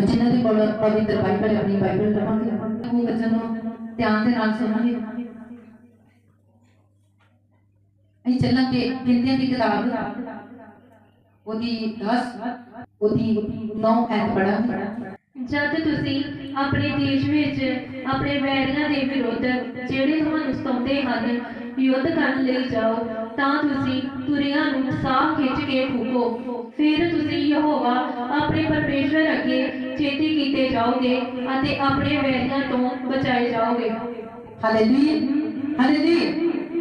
ਜਿਨ੍ਹਾਂ ਦੇ ਕੋਲ ਪਵਿੱਤਰ ਬਾਈਬਲ ਆਪਣੀ ਬਾਈਬਲ ਰਵਾਂਗੇ। ਉਹ ਵਚਨ ਨੂੰ ਧਿਆਨ ਦੇ ਨਾਲ ਸੁਣਾਂਗੇ। ਅਸੀਂ ਚੱਲਾਂਗੇ ਗਿਣਤੀਆਂ ਦੀ ਕਿਤਾਬ। ਉਹਦੀ 10 ਉਹਦੀ 9 ਐਤ ਪੜਾਂਗੇ ਜਦ ਤੁਸੀਂ ਆਪਣੇ ਦੇਸ਼ ਵਿੱਚ ਆਪਣੇ ਵੈਰੀਆਂ ਦੇ ਵਿਰੁੱਧ ਜਿਹੜੇ ਤੁਹਾਨੂੰ ਸਤਾਉਂਦੇ ਹਨ, ਯੁੱਧ ਕਰਨ ਲਈ ਜਾਓ ਤਾਂ ਤੁਸੀਂ ਤੁਰੀਆਂ ਨੂੰ ਸਾਹ ਖਿੱਚ ਕੇ ਫੂਕੋ। ਫਿਰ ਤੁਸੀਂ ਯਹੋਵਾ ਆਪਣੇ ਪਰਮੇਸ਼ਵਰ ਅੱਗੇ ਚੇਤੇ ਕੀਤੇ ਜਾਓਗੇ ਅਤੇ ਆਪਣੇ ਵੈਰੀਆਂ ਤੋਂ ਬਚਾਏ ਜਾਓਗੇ। ਹਾਲੇਲੂਇਆ ਹਾਲੇਲੂਇਆ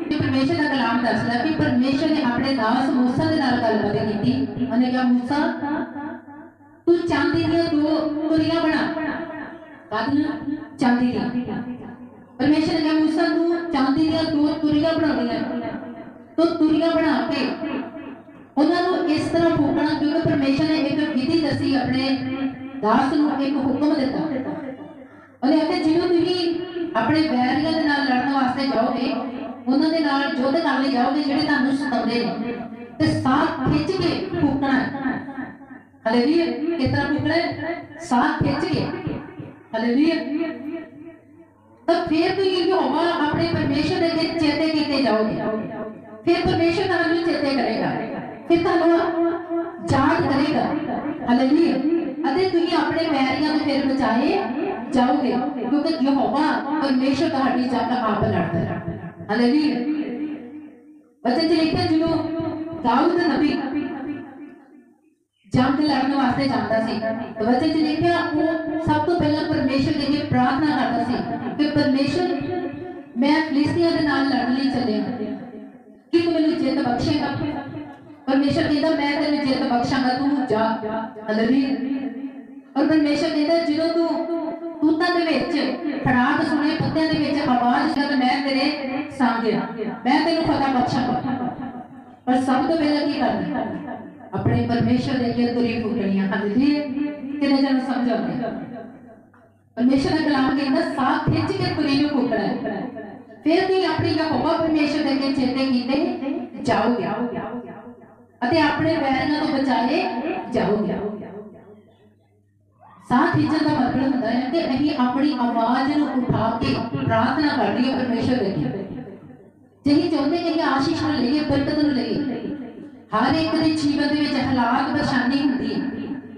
ਇਹ ਪਰਮੇਸ਼ਰ ਦਾ ਕਲਾਮ ਦੱਸਦਾ ਕਿ ਪਰਮੇਸ਼ਰ ਨੇ ਆਪਣੇ ਦਾਸ ਮੂਸਾ ਦੇ ਨਾਲ ਗੱਲਬਾਤ ਕੀਤੀ, ਉਹਨੇ ਕਿਹਾ, ਮੂਸਾ, ਤੂੰ ਚਾਂਦੀ ਦੀਆਂ ਦੋ ਕੁੜੀਆਂ ਬਣਾ। ਕਾਹਦੀਆਂ? ਚਾਂਦੀ ਦੀਆਂ। ਤੂੰ ਤੁਰੀਆਂ ਬਣਾ ਕੇ। ਉਹਨਾਂ ਨੂੰ ਇਸ ਤਰ੍ਹਾਂ ਫੂਕਣਾ ਕਿਉਂਕਿ ਪਰਮੇਸ਼ਰ ਨੇ ਇੱਕ ਵਿਧੀ ਦੱਸੀ, ਆਪਣੇ ਦਾਸ ਨੂੰ ਇੱਕ ਹੁਕਮ ਦਿੱਤਾ। ਉਹਨੇ ਆਖਿਆ ਜਦੋਂ ਤੁਸੀਂ ਆਪਣੇ ਵੈਰੀਆਂ ਦੇ ਨਾਲ ਲੜਨ ਵਾਸਤੇ ਜਾਓਗੇ, ਉਹਨਾਂ ਦੇ ਨਾਲ ਯੁੱਧ ਕਰਨ ਲਈ ਜਾਓਗੇ, ਜਿਹੜੇ ਤੁਹਾਨੂੰ ਸਤਾਉਂਦੇ ਨੇ, ਤੇ ਸਾਹ ਖਿੱਚ ਕੇ ਫੂਕਣਾ ਹਾਲੇਲੂਇਆ ਕਿਸ ਫੂਕਣਾ ਹੈ? ਖਿੱਚ ਕੇ। ਹਾਲੇਲੂਇਆ ਤਾਂ ਫਿਰ ਤੁਸੀਂ ਯਹੋਵਾ ਆਪਣੇ ਪਰਮੇਸ਼ਰ ਦੇ ਚੇਤੇ ਕੀਤੇ ਜਾਓਗੇ। ਫਿਰ ਪਰਮੇਸ਼ਰ ਤੁਹਾਨੂੰ ਚੇਤੇ ਕਰੇਗਾ ਫਿਰ ਤੁਹਾਨੂੰ ਯਾਦ ਕਰੇਗਾ ਹਾਲੇਲੂਇਆ ਅਤੇ ਤੁਸੀਂ ਆਪਣੇ ਵੈਰੀਆਂ ਤੋਂ ਫਿਰ ਬਚਾਏ ਜਾਓਗੇ ਕਿਉਂਕਿ ਯਹੋਵਾ ਪਰਮੇਸ਼ਰ ਤੁਹਾਡੀ ਜੰਗ ਆਪ ਲੜਦਾ ਹੈ ਹਾਲੇਲੂਇਆ ਵਚਨ ਚ ਲਿਖਿਆ ਜਦੋਂ ਦਾਊਦ ਨਬੀ ਜੰਗ ਲੜਨ ਵਾਸਤੇ ਜਾਂਦਾ ਸੀ ਤਾਂ ਵਚਨ ਚ ਲਿਖਿਆ ਉਹ ਸਭ ਤੋਂ ਪਹਿਲਾਂ ਪਰਮੇਸ਼ਰ ਦੇ ਅੱਗੇ ਪ੍ਰਾਰਥਨਾ ਕਰਦਾ ਸੀ ਕਿ ਪਰਮੇਸ਼ਰ ਮੈਂ ਫਿਲਿਸਤੀਆਂ ਦੇ ਨਾਲ ਲੜਨ ਲਈ ਚੱਲਿਆ ਕਿ ਤੂੰ ਮੈਨੂੰ ਜਿੱਤ ਬਖਸ਼ੇਗਾ। ਪਰਮੇਸ਼ਰ ਕਹਿੰਦਾ, ਮੈਂ ਤੈਨੂੰ ਜਿੱਤ ਬਖਸ਼ਾਂਗਾ, ਤੂੰ ਜਾ ਹਾਲੇਲੂਇਆ ਔਰ ਪਰਮੇਸ਼ਰ ਕਹਿੰਦਾ, ਜਦੋਂ ਤੂੰ ਤੂਤਾਂ ਦੇ ਵਿੱਚ ਖੜਾਟ ਸੁਣੇ, ਪੱਤਿਆਂ ਦੇ ਵਿੱਚ ਆਵਾਜ਼ ਜਦ ਮੈਂ ਤੇਰੇ ਸਾਹਮਣੇ ਮੈਂ ਤੈਨੂੰ ਫਤਹ ਬਖਸ਼ਾਂਗਾ। ਪਰ ਸਭ ਤੋਂ ਪਹਿਲਾਂ ਕੀ ਕਰਨਾ? ਆਪਣੇ ਪਰਮੇਸ਼ਰ ਦੇ ਅੱਗੇ ਤੁਰੀ ਫੁਕਣੀਆਂ। ਹਾਲੇਲੂਇਆ ਕਿਨੇ ਜਨ ਸਮਝ ਆਉਂਦੇ? ਪਰਮੇਸ਼ਰ ਦਾ ਕਲਾਮ ਕਹਿੰਦਾ, ਸਾਥ ਖਿੱਚ ਕੇ ਤੁਰੀ ਨੂੰ ਫੁਕਣਾ ਫਿਰ ਤੁਸੀਂ ਆਪਣੀ ਯਹੋਵਾ ਪਰਮੇਸ਼ਰ ਦੇ ਅੱਗੇ ਚੇਤੇ ਕੀਤੇ ਜਾਓਗੇ। ਅਤੇ ਆਪਣੇ ਵੈਰੀਆਂ ਤੋਂ ਬਚਾਏ ਜਾਓਗੇ। ਸਾਥ ਖਿੱਚਣ ਦਾ ਮਤਲਬ ਹੁੰਦਾ ਹੈ ਕਿ ਅਸੀਂ ਆਪਣੀ ਆਵਾਜ਼ ਨੂੰ ਉਠਾ ਕੇ ਪ੍ਰਾਰਥਨਾ ਕਰਨੀ ਹੈ ਪਰਮੇਸ਼ਰ ਦੇ ਅੱਗੇ ਜਿਹੀ ਚਾਹੁੰਦੇ ਕਿ ਆਸ਼ੀਸ਼ ਨੂੰ ਲਈਏ, ਬਰਕਤ ਨੂੰ ਲਈਏ, ਹਰ ਇੱਕ ਦੇ ਜੀਵਨ ਦੇ ਵਿੱਚ ਹਾਲਾਤ ਪਰੇਸ਼ਾਨੀ ਹੁੰਦੀ ਹੈ।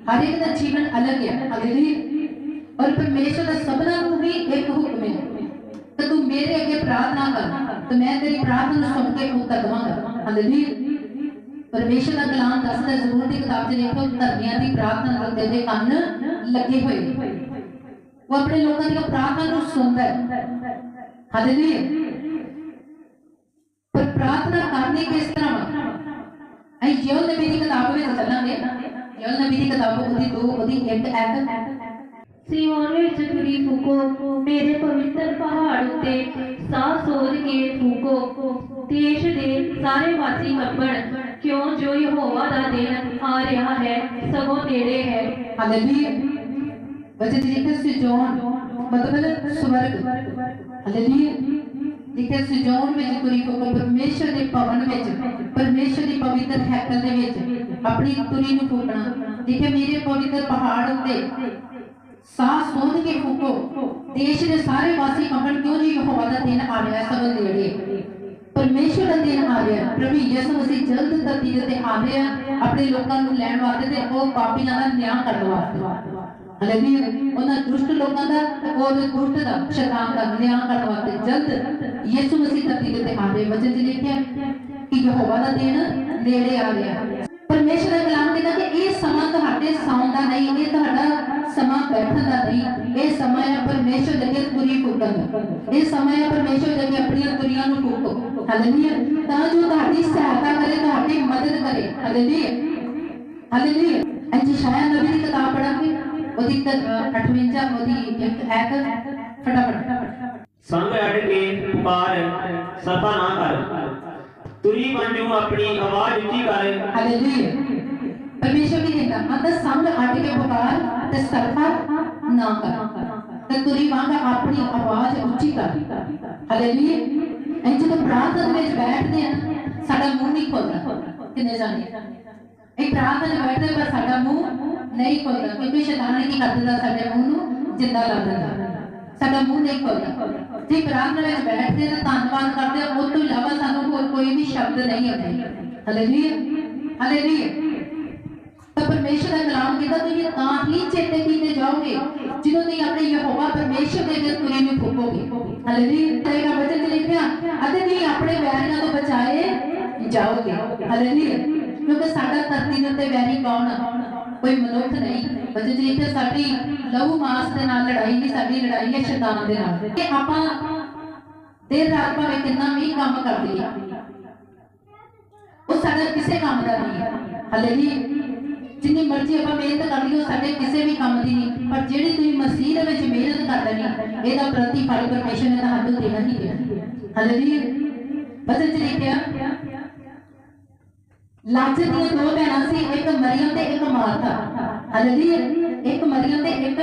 ਹਰ ਇੱਕ ਦਾ ਜੀਵਨ ਅਲੱਗ ਹੈ ਹਾਲੇਲੂਇਆ ਔਰ ਪਰਮੇਸ਼ਰ ਦਾ ਸਭਨਾਂ ਨੂੰ ਵੀ ਇੱਕ ਹੁਕਮ ਹੈ। ਮੇਰੇ ਅੱਗੇ ਪ੍ਰਾਰਥਨਾ ਕਰ ਤੇ ਮੈਂ ਤੇਰੀ ਪ੍ਰਾਰਥਨਾ ਨੂੰ ਸੁਣ ਕੇ ਪਰਮੇਸ਼ਰ ਦਾ ਕਲਾਮ ਦੱਸਦਾ ਜ਼ਬੂਰ ਦੀ ਕਿਤਾਬ 'ਚ ਲਿਖੋ ਧਰਮੀਆਂ ਦੀ ਪ੍ਰਾਰਥਨਾ ਨੂੰ ਦੇ ਕੰਨ ਲੱਗੇ ਹੋਏ ਉਹ ਆਪਣੇ ਲੋਕਾਂ ਦੀਆਂ ਪ੍ਰਾਰਥਨਾ ਨੂੰ ਸੁਣਦਾ ਹੈ ਹਾਲੇਲੂਇਆ ਪਰ ਪ੍ਰਾਰਥਨਾ ਕਰਨੀ ਕਿਸ ਤਰ੍ਹਾਂ ਵਾ ਅਸੀਂ ਯੋਲ ਨਬੀ ਦੀ ਕਿਤਾਬ ਵਿੱਚ ਚੱਲਾਂਗੇ ਯੋਲ ਨਬੀ ਦੀ ਕਿਤਾਬ ਉਹਦੀ ਦੋ ਉਹਦੀ ਇੱਕ ਐਤ ਸੀਓਨ ਵਿੱਚ ਤੁਰੀ ਫੂਕੋ, ਮੇਰੇ ਪਵਿੱਤਰ ਪਹਾੜ ਉੱਤੇ ਸਾਹ ਸੋਧ ਕੇ ਫੂਕੋ। ਦੇਸ਼ ਦੇ ਸਾਰੇ ਵਾਸੀ ਕੱਪਣ ਕਿਉਂ ਜੋ ਯਹੋਵਾ ਦਾ ਦਿਨ ਆ ਰਿਹਾ ਹੈ, ਸਗੋਂ ਨੇੜੇ ਹੈ। ਹਾਲੇਲੂਇਆ ਵਜੇ ਲਿਖਿਆ ਸੁਜੋਨ ਮਤਲਬ ਸਵਰਗ। ਹਾਲੇਲੂਇਆ ਲਿਖਿਆ ਸੁਜੋਨ ਵਿੱਚ ਤੁਰੀ ਕੋ ਪਰਮੇਸ਼ਰ ਦੇ ਭਵਨ ਵਿੱਚ, ਪਰਮੇਸ਼ਰ ਦੀ ਪਵਿੱਤਰ ਹੈਕਲ ਦੇ ਵਿੱਚ, ਆਪਣੀ ਤੁਰੀ ਨੂੰ ਫੂਕਣਾ। ਲਿਖਿਆ ਮੇਰੇ ਪਵਿੱਤਰ ਪਹਾੜ ਉੱਤੇ ਸਾਹ ਸੋਧ ਕੇ ਫੂਕੋ ਦੇਸ਼ ਦੇ ਸਾਰੇ ਵਾਸੀ ਕੰਬਣ ਕਿਉਂ ਜੀ ਯਹੋਵਾ ਦਾ ਦਿਨ ਆ ਸਭ ਨੇੜੇ ਪਰਮੇਸ਼ਰ ਦਾ। ਦਿਨ ਆ ਪ੍ਰਭੂ ਯਿਸੂ ਮਸੀਹ ਜਲਦ ਧਰਤੀ ਦੇ ਉੱਤੇ ਆਪਣੇ ਲੋਕਾਂ ਨੂੰ ਲੈਣ ਵਾਸਤੇ ਤੇ ਉਹ ਪਾਪੀਆਂ ਦਾ ਨਿਆਂ ਕਰਨ ਵਾਸਤੇ। ਹਾਲੇਲੂਇਆ। ਉਹਨਾਂ ਦੁਸ਼ਟ ਲੋਕਾਂ ਦਾ ਉਹ ਦੁਸ਼ਟ ਦਾ, ਸ਼ੈਤਾਨ ਦਾ ਨਿਆਂ ਕਰਨ ਵਾਸਤੇ ਜਲਦ ਯਿਸੂ ਮਸੀਹ ਧਰਤੀ ਦੇ ਉੱਤੇ ਵਚਨ 'ਚ ਲਿਖਿਆ ਕਿ ਯਹੋਵਾ ਦਾ ਦਿਨ ਨੇੜੇ ਆ ਰਿਹਾ ਪਰਮੇਸ਼ਰ ਦਾ ਕਲਾਮ ਕਹਿੰਦਾ ਕਿ ਇਹ ਸਮਾਂ ਤੁਹਾਡੇ ਸੌਣ ਦਾ ਨਹੀਂ, ਇਹ ਤੁਹਾਡਾ ਸਮਾਂ ਬੈਠਣ ਦਾ ਨਹੀਂ ਇਹ ਸਮਾਂ ਹੈ ਪਰਮੇਸ਼ਰ ਦੇ ਅੱਗੇ ਤੁਰੀ ਫੁੱਟਣ ਦਾ ਇਹ ਸਮਾਂ ਹੈ ਪਰਮੇਸ਼ਰ ਦੇ ਅੱਗੇ ਆਪਣੀਆਂ ਤੁਰੀਆਂ ਨੂੰ ਫੁੱਟੋ ਹਾਲੇਲੂਇਆ ਤਾਂ ਜੋ ਤੁਹਾਡੀ ਸਹਾਇਤਾ ਕਰੇ ਤੁਹਾਡੀ ਮਦਦ ਕਰੇ ਹਾਲੇਲੂਇਆ ਹਾਲੇਲੂਇਆ ਅੱਜ ਸ਼ਾਇਆ ਨਬੀ ਦੀ ਕਿਤਾਬ ਪੜਾਂਗੇ ਉਹਦੀ 58 ਉਹਦੀ ਇੱਕ ਐਤ ਫਟਾਫਟ ਸੰਗ ਅੜ ਕੇ ਪੁਕਾਰ ਸਭਾ ਨਾ ਕਰ ਤੁਰੀ ਬੰਜੂ ਆਪਣੀ ਆਵਾਜ਼ ਉੱਚੀ ਕਰ ਹਾਲੇਲੂਇਆ ਪਰਮੇਸ਼ਰ ਵੀ ਕਹਿੰਦਾ ਮਤ ਸੰਗ ਅੱਡ ਕੇ ਪੁਕਾਰ ਤੇ ਸਰਫਾ ਨਾ ਕਰ। ਤੇ ਤੁਰੀ ਵਾਂਗ ਆਪਣੀ ਆਵਾਜ਼ ਉੱਚੀ ਕਰ। ਹਾਲੇਲੂਇਆ ਇੰਜ ਜਦੋਂ ਪ੍ਰਾਰਥਨਾ ਦੇ ਵਿੱਚ ਬੈਠਦੇ ਆ ਸਾਡਾ ਮੂੰਹ ਨਹੀਂ ਖੁੱਲਦਾ। ਕਿੰਨੇ ਜਾਣੇ? ਇਹ ਪ੍ਰਾਰਥਨਾ 'ਚ ਬੈਠਦੇ ਪਰ ਸਾਡਾ ਮੂੰਹ ਨਹੀਂ ਖੁੱਲਦਾ। ਕਿਉਂਕਿ ਸ਼ੈਤਾਨ ਕੀ ਕਰ ਦਿੰਦਾ ਸਾਡੇ ਮੂੰਹ ਨੂੰ? ਜਿੰਦਾ ਲਾ ਦਿੰਦਾ ਸਾਡਾ ਮੂੰਹ ਨਹੀਂ ਖੁੱਲਦਾ। ਜੇ ਪ੍ਰਾਰਥਨਾ ਵਿੱਚ ਬੈਠਦੇ ਤਾਂ ਧੰਨਵਾਦ ਕਰਦੇ ਹਾਂ, ਤੋਂ ਇਲਾਵਾ ਸਾਨੂੰ ਹੋਰ ਕੋਈ ਵੀ ਸ਼ਬਦ ਨਹੀਂ ਆਉਂਦੇ। ਹਾਲੇਲੂਇਆ ਹਾਲੇਲੂਇਆ ਤਾਂ ਪਰਮੇਸ਼ਰ ਦਾ ਕਲਾਮ ਕਹਿੰਦਾ ਤੁਸੀਂ ਤਾਂ ਹੀ ਚੇਤੇ ਕੀਤੇ ਜਾਓਗੇ ਜਦੋਂ ਤੁਸੀਂ ਆਪਣੇ ਯਹੋਵਾ ਪਰਮੇਸ਼ਰ ਦੇ ਅੱਗੇ ਤੁਰੇ ਨੂੰ ਫੁੱਕੋਗੇ। ਹਾਲੇਲੂਇਆ ਤੇਰਾ ਵਚਨ ਲਿਖਿਆ, ਅਤੇ ਤੁਸੀਂ ਆਪਣੇ ਵੈਰੀਆਂ ਤੋਂ ਬਚਾਏ ਜਾਓਗੇ। ਹਾਲੇਲੂਇਆ ਕਿਉਂਕਿ ਸਾਡਾ ਧਰਤੀ ਦੇ ਉੱਤੇ ਵੈਰੀ ਕੌਣ ਕੋਈ ਮਨੁੱਖ ਨਹੀਂ। ਵਚਨ ਲਿਖਿਆ, ਸਾਡੀ ਲਹੂ ਮਾਸ ਦੇ ਨਾਲ ਲੜਾਈ ਨਹੀਂ, ਸਾਡੀ ਲੜਾਈ ਹੈ ਸ਼ੈਤਾਨ ਦੇ ਨਾਲ। ਕਿ ਆਪਾਂ ਦੇਰ ਰਾਤ ਭਾਵੇਂ ਕਿੰਨਾ ਵੀ ਕੰਮ ਕਰ ਲਈਏ ਉਹ ਸਾਡਾ ਕਿਸੇ ਕੰਮ ਦਾ ਨਹੀਂ ਹੈ ਹਾਲੇਲੂਇਆ ਜਿੰਨੀ ਮਰਜ਼ੀ ਆਪਾਂ ਮਿਹਨਤ ਕਰ ਲਈਏ ਸਾਡੇ ਕਿਸੇ ਵੀ ਕੰਮ ਦੀ ਨਹੀਂ। ਪਰ ਜਿਹੜੀ ਤੁਸੀਂ ਮਸੀਹ ਦੇ ਵਿੱਚ ਮਿਹਨਤ ਕਰਦੇ ਨਹੀਂ ਇਹਦਾ ਪ੍ਰਤੀਫਲ ਪਰਮੇਸ਼ਰ ਨੇ ਤੁਹਾਨੂੰ ਦੇਣਾ ਹੀ ਦੇਣਾ। ਹਾਲੇਲੂਇਆ ਬਚਨ ਚ ਲਿਖਿਆ ਲਾਜ਼ਰ ਦੀਆਂ ਦੋ ਭੈਣਾਂ ਸੀ, ਇੱਕ ਮਰੀਮ ਤੇ ਇੱਕ ਮਾਰਥਾ। ਹਾਲੇਲੂਇਆ ਇੱਕ ਮਰੀਮ ਤੇ ਇੱਕ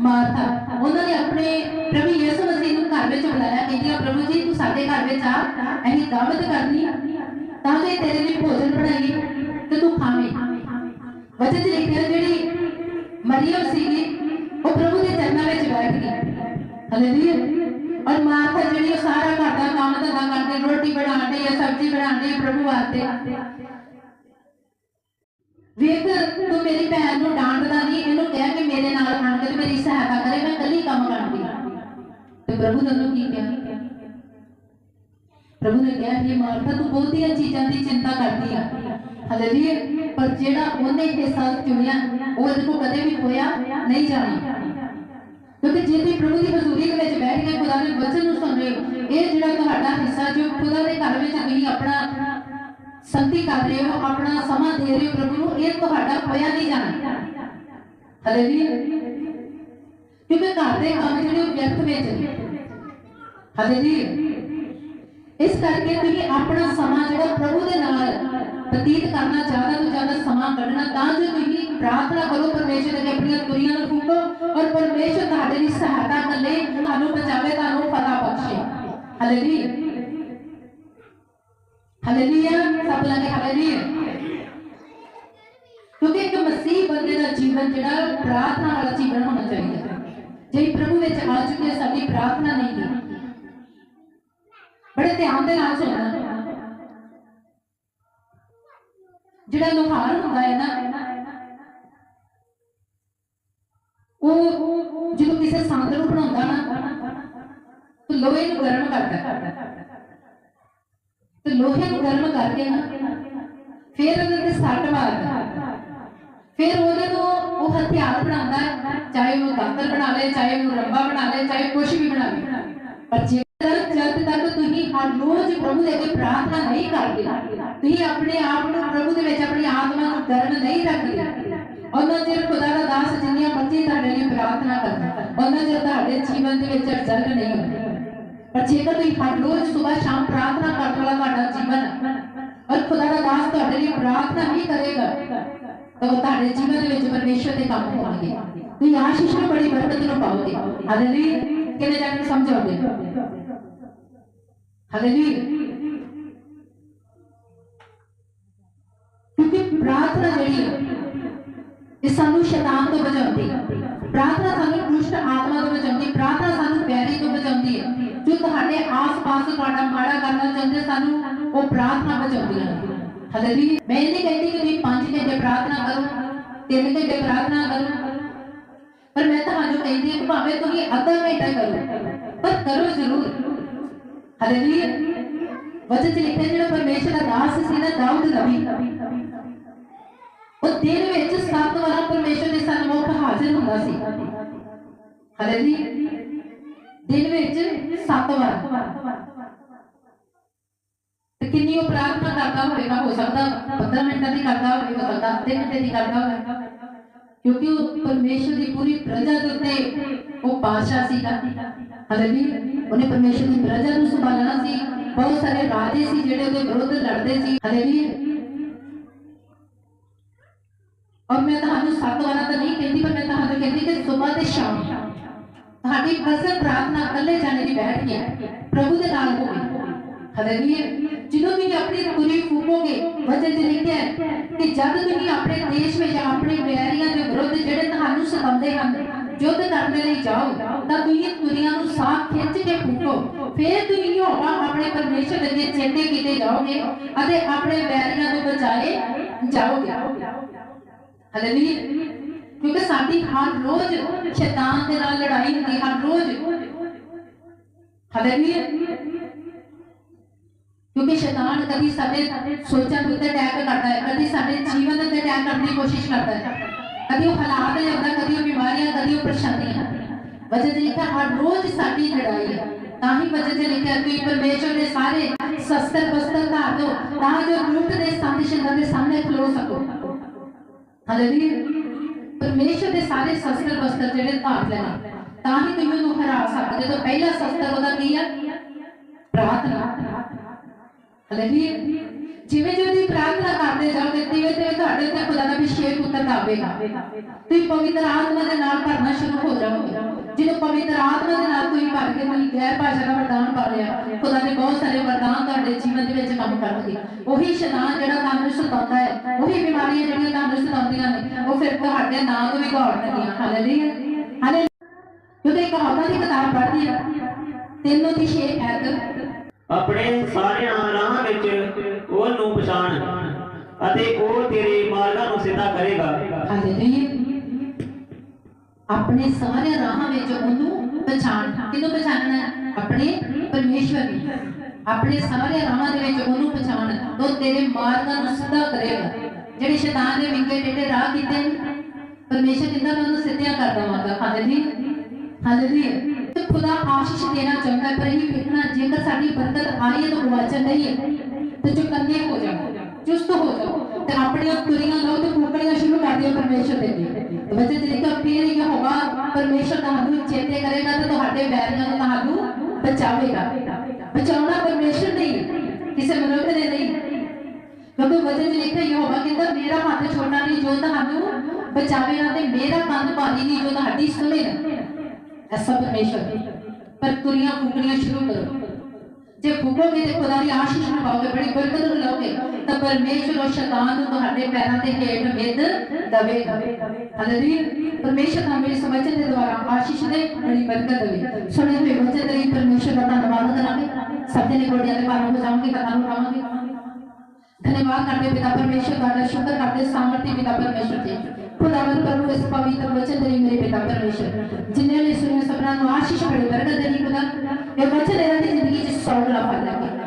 ਮਾਰਥਾ। ਉਹਨਾਂ ਨੇ ਆਪਣੇ ਪ੍ਰਭੂ ਯਿਸੂ ਮਸੀਹ ਨੂੰ ਘਰ ਵਿੱਚ ਬੁਲਾਇਆ ਕਹਿੰਦੀਆਂ ਪ੍ਰਭੂ ਜੀ, ਤੂੰ ਸਾਡੇ ਘਰ ਵਿੱਚ ਆ, ਅਸੀਂ ਦਾਵਤ ਕਰਨੀ ਤਾਂ ਜੋ ਤੇਰੇ ਲਈ ਭੋਜਨ ਬਣਾਈਏ ਤੇ ਤੂੰ ਖਾਵੇਂ। ਵਚਨ ਚ ਲਿਖਿਆ ਜਿਹੜੀ ਮਰੀਮ ਸੀਗੀ ਉਹ ਪ੍ਰਭੂ ਦੇ ਚਰਨਾਂ ਵਿੱਚ ਬੈਠ ਗਈ ਹਾਲੇਲੂਇਆ ਔਰ ਮਾਰਥਾ ਜਿਹੜੀ ਉਹ ਸਾਰਾ ਘਰ ਦਾ ਕੰਮ ਧੰਦਾ ਕਰਦੀ ਰੋਟੀ ਬਣਾਉਂਦੀ ਹੈ ਸਬਜ਼ੀ ਬਣਾਉਂਦੀ ਹੈ ਪ੍ਰਭੂ ਵਾਸਤੇ ਵੇਖ ਤੂੰ ਮੇਰੀ ਭੈਣ ਨੂੰ ਡਾਂਟਦਾ ਨਹੀਂ ਇਹਨੂੰ ਕਹਿ ਕਿ ਮੇਰੇ ਨਾਲ ਆਣ ਕੇ ਮੇਰੀ ਸਹਾਇਤਾ ਕਰੇ ਮੈਂ ਕੱਲੀ ਕੰਮ ਕਰਦੀ ਤੇ ਪ੍ਰਭੂ ਨੇ ਉਹਨੂੰ ਕੀ ਕਿਹਾ ਪ੍ਰਭੂ ਨੇ ਕਿਹਾ ਇਹ ਮਾਰਥਾ ਤੂੰ ਬਹੁਤੀਆਂ ਚੀਜ਼ਾਂ ਦੀ ਚਿੰਤਾ ਕਰਦੀ ਆ ਹਾਲੇਲੂਇਆ ਪਰ ਜਿਹੜਾ ਉਹਨੇ ਹਿੱਸਾ ਚੁਣਿਆ, ਉਹ ਇਹਦੇ ਕੋਲ ਕਦੇ ਵੀ ਹੋਇਆ ਨਹੀਂ ਜਾਣਾ। ਕਿਉਂਕਿ ਜੇ ਤੁਸੀਂ ਪ੍ਰਭੂ ਦੀ ਹਜ਼ੂਰੀ ਦੇ ਵਿੱਚ ਬੈਠ ਕੇ ਖੁਦਾ ਦੇ ਵਚਨ ਨੂੰ ਸੁਣ ਰਹੇ ਹੋ, ਇਹ ਜਿਹੜਾ ਤੁਹਾਡਾ ਹਿੱਸਾ ਜੋ ਖੁਦਾ ਦੇ ਘਰ ਵਿੱਚ ਤੁਸੀਂ ਆਪਣਾ ਸੰਤੀ ਕਰ ਰਹੇ ਹੋ, ਆਪਣਾ ਸਮਾਂ ਦੇ ਰਹੇ ਹੋ ਪ੍ਰਭੂ ਨੂੰ, ਇਹ ਤੁਹਾਡਾ ਹੋਇਆ ਨਹੀਂ ਜਾਣਾ। ਹਾਲੇਲੂਇਆ ਕਿਉਂਕਿ ਘਰ ਦੇ ਕੰਮ ਜਿਹੜੇ ਉਹ ਵਿਅਰਥ ਵਿੱਚ ਹਾਲੇਲੂਇਆ ਇਸ ਕਰਕੇ ਤੁਸੀਂ ਆਪਣਾ ਸਮਾਂ ਜਿਹੜਾ ਪ੍ਰਭੂ ਦੇ ਨਾਲ ਬਤੀਤ ਕਰਨਾ ਜ਼ਿਆਦਾ ਤੋਂ ਜ਼ਿਆਦਾ ਸਮਾਂ ਕੱਢਣਾ, ਤਾਂ ਜੋ ਤੁਸੀਂ ਪ੍ਰਾਰਥਨਾ ਕਰੋ, ਪਰਮੇਸ਼ਰ ਅੱਗੇ ਆਪਣੀਆਂ ਤੁਰੀਆਂ ਨੂੰ ਫੂਕੋ ਔਰ ਪਰਮੇਸ਼ਰ ਤੁਹਾਡੇ ਲਈ ਸਹਾਇਤਾ ਕਰੇ ਤੁਹਾਨੂੰ ਬਚਾਵੇ, ਤੁਹਾਨੂੰ ਫਲਾ ਬਖਸ਼ੇ। ਹਾਲੇਲੂਇਆ ਹਾਲੇਲੂਇਆ ਸਭ ਲਾਗੇ ਹਾਲੇਲੂਇਆ ਕਿਉਂਕਿ ਇੱਕ ਮਸੀਹ ਬੰਦੇ ਦਾ ਜੀਵਨ ਜਿਹੜਾ, ਪ੍ਰਾਰਥਨਾ ਵਾਲਾ ਜੀਵਨ ਹੋਣਾ ਚਾਹੀਦਾ। ਜਿਹੜੀ ਪ੍ਰਭੂ ਵਿੱਚ ਆ ਚੁੱਕੇ ਸਾਡੀ ਪ੍ਰਾਰਥਨਾ ਨਹੀਂ ਦੀ ਬੜੇ ਧਿਆਨ ਦੇ ਨਾਲ ਸੁਣਨਾ। ਜਿਹੜਾ ਲੋਹਾਰ ਹੁੰਦਾ ਹੈ ਨਾ, ਉਹ ਜਦੋਂ ਕਿਸੇ ਸੰਦ ਨੂੰ ਬਣਾਉਂਦਾ ਨਾ ਤੇ ਲੋਹੇ ਨੂੰ ਗਰਮ ਕਰਦਾ। ਤੇ ਲੋਹੇ ਨੂੰ ਗਰਮ ਕਰਕੇ ਨਾ, ਫਿਰ ਉਹਦੇ ਤੇ ਸੱਟ ਮਾਰਦਾ। ਫਿਰ ਉਹਦੇ ਤੋਂ ਉਹ ਹਥਿਆਰ ਬਣਾਉਂਦਾ, ਚਾਹੇ ਉਹ ਦਾਤਰ ਬਣਾ ਲੇ, ਚਾਹੇ ਉਹ ਰੱਬਾ ਬਣਾ ਲੇ, ਚਾਹੇ ਕੁਝ ਵੀ ਬਣਾ ਲੇ। ਪਰ ਜਦ ਤੱਕ ਤੁਸੀਂ ਹਰ ਰੋਜ਼ ਪ੍ਰਭੂ ਦੇ ਅੱਗੇ ਪ੍ਰਾਰਥਨਾ ਨਹੀਂ ਕਰਦੇ। ਤੁਸੀਂ ਆਪਣੇ ਆਪ ਨੂੰ ਪ੍ਰਭੂ ਦੇ ਵਿੱਚ ਆਪਣੀ ਆਤਮਾ ਨੂੰ ਗਰਮ ਨਹੀਂ ਰੱਖਦੇ। ਉਹਨਾਂ ਚਿਰ ਖੁਦਾ ਦਾ ਦਾਸ ਜਿੰਨੀਆਂ ਮਰਜ਼ੀ ਤੁਹਾਡੇ ਲਈ ਪ੍ਰਾਰਥਨਾ ਕਰਦਾ ਉਹਨਾਂ ਚਿਰ ਤੁਹਾਡੇ ਜੀਵਨ ਦੇ ਵਿੱਚ ਰਿਜ਼ਲਟ ਨਹੀਂ ਹੁੰਦਾ। ਪਰ ਜੇਕਰ ਤੁਸੀਂ ਹਰ ਰੋਜ਼ ਸਵੇਰ ਸ਼ਾਮ ਪ੍ਰਾਰਥਨਾ ਕਰਨ ਵਾਲਾ ਤੁਹਾਡਾ ਜੀਵਨ ਔਰ ਖੁਦਾ ਦਾ ਦਾਸ ਤੁਹਾਡੇ ਲਈ ਪ੍ਰਾਰਥਨਾ ਹੀ ਕਰੇਗਾ, ਤਾਂ ਤੁਹਾਡੇ ਜੀਵਨ ਦੇ ਵਿੱਚ ਪਰਮੇਸ਼ਰ ਦੇ ਕੰਮ ਹੋਣਗੇ। ਤੁਸੀਂ ਆਸ਼ੀਸ਼ ਬੜੀ ਬਰਕਤ ਨੂੰ ਪਾਓਗੇ। ਹਾਲੇਲੂਇਆ ਕਿਹਨੇ ਜਾਣ ਕੇ ਸਮਝਾਓਗੇ ਹਾਲੇਲੂਇਆ ਕਿਉਂਕਿ ਪ੍ਰਾਰਥਨਾ ਜਿਹੜੀ ਇਹ ਸਾਨੂੰ ਸ਼ੈਤਾਨ ਤੋਂ ਬਚਾਉਂਦੀ ਪ੍ਰਾਰਥਨਾ ਸਾਨੂੰ ਦੁਸ਼ਟ ਆਤਮਾ ਤੋਂ ਬਚਾਉਂਦੀ ਪ੍ਰਾਰਥਨਾ ਸਾਨੂੰ ਪਿਆਰੀ ਤੋਂ ਬਚਾਉਂਦੀ ਹੈ ਜੋ ਤੁਹਾਡੇ ਆਸ-ਪਾਸ ਤੁਹਾਡਾ ਮਾੜਾ ਕਰਨਾ ਚਾਹੁੰਦੇ ਸਾਨੂੰ ਉਹ ਪ੍ਰਾਰਥਨਾ ਬਚਾਉਂਦੀਆਂ ਨੇ। ਹਾਲੇਲੂਇਆ ਮੈਂ ਇਹ ਨਹੀਂ ਕਹਿੰਦੀ ਕਿ ਤੁਸੀਂ 5 ਘੰਟੇ ਪ੍ਰਾਰਥਨਾ ਕਰੋ 3 ਘੰਟੇ ਪ੍ਰਾਰਥਨਾ ਕਰੋ। ਪਰ ਮੈਂ ਤੁਹਾਨੂੰ ਕਹਿੰਦੀ ਹਾਂ ਭਾਵੇਂ ਤੁਸੀਂ ਅੱਧਾ ਘੰਟਾ ਕਰੋ, ਪਰ ਕਰੋ ਜ਼ਰੂਰ। ਹਾਲੇਲੂਇਆ ਵਚਨ ਚ ਲਿਖਿਆ ਜਿਹੜਾ ਪਰਮੇਸ਼ਰ ਦਾ ਦਾਸ ਸੀ ਨਾ ਦਾਊਦ ਨਬੀ ਉਹ ਦਿਨ ਵਿੱਚ ਸੱਤ ਵਾਰ ਪਰਮੇਸ਼ਰ ਦੇ ਸਨਮੁਖ ਹਾਜ਼ਰ ਹੁੰਦਾ ਸੀ ਹਾਲੇਲੂਇਆ ਦਿਨ ਵਿੱਚ ਸੱਤ ਵਾਰ ਤੇ ਕਿੰਨੀ ਉਹ ਪ੍ਰਾਰਥਨਾ ਕਰਦਾ ਹੋਵੇਗਾ ਹੋ ਸਕਦਾ 15 ਮਿੰਟਾਂ ਦੀ ਕਰਦਾ ਹੋਵੇ ਹੋ ਸਕਦਾ ਅੱਧੇ ਘੰਟੇ ਦੀ ਕਰਦਾ ਹੋਵੇ ਕਿਉਂਕਿ ਉਹ ਪਰਮੇਸ਼ਰ ਦੀ ਪੂਰੀ ਪ੍ਰਜਾ ਦੇ ਉੱਤੇ ਉਹ ਬਾਦਸ਼ਾਹ ਸੀਗਾ ਹਾਲੇਲੂਇਆ ਉਹਨੇ ਪਰਮੇਸ਼ਰ ਦੀ ਪ੍ਰਜਾ ਨੂੰ ਸੰਭਾਲਣਾ ਸੀ ਬਹੁਤ ਸਾਰੇ ਰਾਜੇ ਸੀ ਜਿਹੜੇ ਉਹਦੇ ਵਿਰੁੱਧ ਲੜਦੇ ਸੀ ਹਾਲੇਲੂਇਆ ਔਰ ਮੈਂ ਤੁਹਾਨੂੰ ਸੱਤ ਵਾਰਾਂ ਤਾਂ ਨਹੀਂ ਕਹਿੰਦੀ ਪਰ ਮੈਂ ਤੁਹਾਨੂੰ ਕਹਿੰਦੀ ਕਿ ਸਵੇਰ ਤੇ ਸ਼ਾਮ ਤੁਹਾਡੀ ਫਸਲ ਪ੍ਰਾਰਥਨਾ ਇਕੱਲੇ ਜਾਣੇ ਦੀ ਬੈਠ ਕੇ ਪ੍ਰਭੂ ਦੇ ਨਾਲ ਹੋਵੇ ਹਾਲੇਲੂਇਆ ਜਦੋਂ ਤੁਸੀਂ ਆਪਣੀ ਤੁਰੀ ਫੂਕੋਗੇ ਵਚਨ 'ਚ ਲਿਖਿਆ ਹੈ ਕਿ ਜਦ ਤੁਸੀਂ ਆਪਣੇ ਦੇਸ਼ ਵਿੱਚ ਆਪਣੇ ਵੈਰੀਆਂ ਦੇ ਵਿਰੁੱਧ ਜਿਹੜੇ ਤੁਹਾਨੂੰ ਸਤਾਉਂਦੇ ਹਨ ਯੁੱਧ ਕਰਨ ਲਈ ਜਾਓ ਤਾਂ ਤੁਸੀਂ ਤੁਰੀਆਂ ਨੂੰ ਸਾਹ ਖਿੱਚ ਕੇ ਫੂਕੋ। ਫਿਰ ਤੁਸੀਂ ਆਪਣੇ ਪਰਮੇਸ਼ਰ ਦੇ ਚੇਤੇ ਕੀਤੇ ਜਾਓਗੇ ਅਤੇ ਆਪਣੇ ਵੈਰੀਆਂ ਤੋਂ ਬਚਾਏ ਜਾਓਗੇ। ਹਾਲੇਲੂਇਆ ਕਿਉਂਕਿ ਸਾਡੀ ਹਰ ਰੋਜ਼ ਸ਼ੈਤਾਨ ਦੇ ਨਾਲ ਲੜਾਈ ਹੁੰਦੀ ਹੈ, ਹਰ ਰੋਜ਼। ਹਾਲੇਲੂਇਆ ਕਿਉਂਕਿ ਸ਼ੈਤਾਨ ਕਦੀ ਸਾਡੇ ਸੋਚਾਂ ਦੇ ਉੱਤੇ ਅਟੈਕ ਕਰਦਾ ਹੈ ਕਦੀ ਸਾਡੇ ਜੀਵਨ ਦੇ ਉੱਤੇ ਅਟੈਕ ਕਰਨ ਦੀ ਕੋਸ਼ਿਸ਼ ਕਰਦਾ ਹੈ ਕਦੀ ਉਹ ਹਾਲਾਤ ਲਿਆਉਂਦਾ ਕਦੀ ਉਹ ਬਿਮਾਰੀਆਂ ਕਦੀ ਉਹ ਪਰੇਸ਼ਾਨੀਆਂ ਵਜ੍ਹਾ ਤੇ ਲਿਖਿਆ ਹਰ ਰੋਜ਼ ਸਾਡੀ ਲੜਾਈ ਹੈ ਤਾਂ ਹੀ ਵਜ੍ਹਾ ਤੇ ਲਿਖਿਆ ਕਿ ਪਰਮੇਸ਼ਰ ਦੇ ਸਾਰੇ ਸ਼ਸਤਰ ਬਸਤਰ ਧਾਰ ਲਓ ਤਾਂ ਜੋ ਰੂਟ ਦੇ ਸੰਤ ਸ਼ੰਦਰ ਦੇ ਸਾਹਮਣੇ ਖਲੋ ਸਕੋ ਹਾਲੇਲੂਇਆ ਪਰਮੇਸ਼ਰ ਦੇ ਸਾਰੇ ਸ਼ਸਤਰ ਬਸਤਰ ਜਿਹੜੇ ਧਾਰ ਲੈਣਾ ਤਾਂ ਹੀ ਤੁਸੀਂ ਉਹਨੂੰ ਹਰਾ ਸਕਦੇ ਤਾਂ ਪਹਿਲਾ ਸ਼ਸਤਰ ਉਹਦਾ ਕੀ ਆ ਪ੍ਰਾਰਥਨਾ ਹਾਲੇਲੂਇਆ। ਜਿਵੇਂ ਜਿਵੇਂ ਪ੍ਰਾਰਥਨਾ ਕਰਦੇ ਜਾਓਗੇ ਤਿਵੇਂ ਤਿਵੇਂ ਤੁਹਾਡੇ ਉੱਤੇ ਖੁਦਾ ਦਾ ਅਭਿਸ਼ੇਕ ਉਤਰਦਾ ਆਵੇਗਾ ਤੁਸੀਂ ਪਵਿੱਤਰ ਆਤਮਾ ਦੇ ਨਾਲ ਭਰਨਾ ਸ਼ੁਰੂ ਹੋ ਜਾਓਗੇ ਜਦੋਂ ਪਵਿੱਤਰ ਆਤਮਾ ਦੇ ਨਾਲ ਤੁਸੀਂ ਭਰ ਕੇ, ਤੁਸੀਂ ਗੈਰ ਭਾਸ਼ਾ ਦਾ ਵਰਦਾਨ ਪਾ ਲਿਆ। ਖੁਦਾ ਦੇ ਬਹੁਤ ਸਾਰੇ ਵਰਦਾਨ ਤੁਹਾਡੇ ਜੀਵਨ ਦੇ ਵਿੱਚ ਕੰਮ ਕਰਨਗੇ ਉਹੀ ਸ਼ੈਤਾਨ ਜਿਹੜਾ ਤੁਹਾਨੂੰ ਸਤਾਉਂਦਾ ਹੈ, ਉਹੀ ਬਿਮਾਰੀਆਂ ਜਿਹੜੀਆਂ ਤੁਹਾਨੂੰ ਸਤਾਉਂਦੀਆਂ ਨੇ, ਉਹ ਫਿਰ ਤੁਹਾਡੇ ਨਾਂ ਨੂੰ ਵੀ ਗਾੜਨਗੀਆਂ ਹਾਲੇਲੂਇਆ। ਹਾਲੇ ਜਦੋਂ ਇੱਕ ਕਹਾਵਤਾਂ ਦੀ ਕਿਤਾਬ ਪੜ੍ਹਦੀ ਹੈ ਤੈਨੂੰ ਦੀ ਛੇ ਐਤ ਆਪਣੇ ਸਾਰਿਆਂ ਰਾਹਾਂ ਵਿੱਚ ਉਹਨੂੰ ਪਛਾਣ ਅਤੇ ਉਹ ਤੇਰੇ ਮਾਰਗਾਂ ਨੂੰ ਸਿੱਧਾ ਕਰੇਗਾ। ਆਪਣੇ ਸਾਰੇ ਰਾਹਾਂ ਵਿੱਚ ਉਹਨੂੰ ਪਛਾਣ। ਕਿਹਨੂੰ ਪਛਾਣਨਾ ਆਪਣੇ ਪਰਮੇਸ਼ਵਰ ਨੂੰ। ਆਪਣੇ ਸਾਰੇ ਰਾਹਾਂ ਦੇ ਵਿੱਚ ਉਹਨੂੰ ਪਛਾਣ। ਉਹ ਤੇਰੇ ਮਾਰਗਾਂ ਨੂੰ ਸਿੱਧਾ ਕਰੇਗਾ। ਜਿਹੜੇ ਸ਼ੈਤਾਨ ਨੇ ਵਿੰਗੇ ਟੇਢੇ ਰਾਹ ਕੀਤੇ ਨੇ, ਪਰਮੇਸ਼ਵਰ ਕਹਿੰਦਾ ਮੈਂ ਉਹਨੂੰ ਸਿੱਧਿਆਂ ਕਰ ਦਵਾਂਗਾ। ਹਾਲੇਲੂਇਆ ਹਾਲੇਲੂਇਆ ਤੇ ਖੁਦਾ ਆਸ਼ੀਸ਼ ਦੇਣਾ ਚਾਹੁੰਦਾ ਪਰ ਇਹ ਵੇਖਣਾ, ਜੇਕਰ ਸਾਡੀ ਬਰਕਤ ਆਈ ਹੈ ਤਾਂ ਗੁਆਚਣ ਨਹੀਂ ਹੈ, ਤੇ ਚੁਕੰਨੇ ਹੋ ਜਾਓ, ਚੁਸਤ ਹੋ ਜਾਓ, ਤੇ ਆਪਣੀਆਂ ਤੁਰੀਆਂ ਲਓ ਤੇ ਫੂਕਣੀਆਂ ਸ਼ੁਰੂ ਕਰ ਦਿਓ ਪਰਮੇਸ਼ਰ ਦੇ ਤੇ ਬੱਚੇ ਤਰੀਕਾ ਫਿਰ ਇਹ ਹੋਗਾ ਪਰਮੇਸ਼ਰ ਤੁਹਾਨੂੰ ਚੇਤੇ ਕਰੇਗਾ ਤੇ ਤੁਹਾਡੇ ਵੈਰੀਆਂ ਨੂੰ ਤੁਹਾਨੂੰ ਬਚਾਵੇਗਾ। ਬਚਾਉਣਾ ਪਰਮੇਸ਼ਰ ਨਹੀਂ, ਕਿਸੇ ਮਨੁੱਖ ਨੇ ਨਹੀਂ। ਕਿਉਂਕਿ ਵਚਨ ਲਿਖਿਆ ਹੀ ਹੋਗਾ ਕਹਿੰਦਾ, ਮੇਰਾ ਹੱਥ ਛੋਟਾ ਨਹੀਂ, ਜੋ ਤੁਹਾਨੂੰ ਬਚਾਵੇਗਾ ਤੇ ਮੇਰਾ ਕੰਨ ਭਾਰੀ ਨਹੀਂ, ਜੋ ਤੁਹਾਡੀ ਸੁਣੇਗਾ ਐਸਾ ਪਰਮੇਸ਼ਰ ਪਰ ਕੁਰੀਆਂ ਫੁਕਣੀਆਂ ਸ਼ੁਰੂ ਕਰੋ। ਜੇ ਫੁਕੋਗੇ ਤੇ ਖੁਦਾ ਦੀ ਆਸ਼ੀਸ਼ ਨੂੰ ਪਾਓਗੇ, ਬੜੀ ਬਰਕਤ ਨੂੰ ਲਓਗੇ, ਤਾਂ ਪਰਮੇਸ਼ਰ ਉਹ ਸ਼ੈਤਾਨ ਨੂੰ ਤੁਹਾਡੇ ਪੈਰਾਂ ਤੇ ਹੇਠ ਮਿੱਧ ਦਵੇਗਾ ਹਲੇਲੂਇਆ ਪਰਮੇਸ਼ਰ ਦਾ ਮੇਰੇ ਸਮਝਣ ਦੇ ਦੁਆਰਾ ਆਸ਼ੀਸ਼ ਦੇ ਬੜੀ ਬਰਕਤ ਦੇਵੇ ਸੁਣੇ ਹੋਏ ਵਚਨ ਦੇ ਲਈ ਪਰਮੇਸ਼ਰ ਦਾ ਧੰਨਵਾਦ ਕਰਾਂਗੇ। ਸਭ ਦੇ ਗੋਡਿਆਂ ਦੇ ਪਾਰਾਂ ਨੂੰ ਜਾਵਾਂਗੇ ਕਥਾ ਨੂੰ ਲਾਵਾਂਗੇ। ਧੰਨਵਾਦ ਕਰਦੇ ਪਿਤਾ ਪਰਮੇਸ਼ਰ ਦਾ ਸ਼ੁਕਰ ਕਰਦੇ ਸਾਮਰਥੀ ਪਿਤਾ ਪਰਮੇਸ਼ਰ ਜੀ। ਖੁਦਾਵੰਦ ਪ੍ਰਭੂ ਇਸ ਪਵਿੱਤਰ ਵਚਨ ਦੇ ਲਈ ਮੇਰੇ ਪਿਤਾ ਪਰਮੇਸ਼ਰ ਜਿਨ੍ਹਾਂ ਨੇ ਸੁਣਿਆ ਸਭਨਾਂ ਨੂੰ ਆਸ਼ੀਸ਼ ਬੜੀ ਬਰਕਤ ਦੇਣੀ ਖੁਦਾ ਇਹ ਵਚਨ ਇਹਨਾਂ ਦੀ ਜ਼ਿੰਦਗੀ 'ਚ ਸੌ ਗੁਣਾ ਫਲ ਲੱਗੇ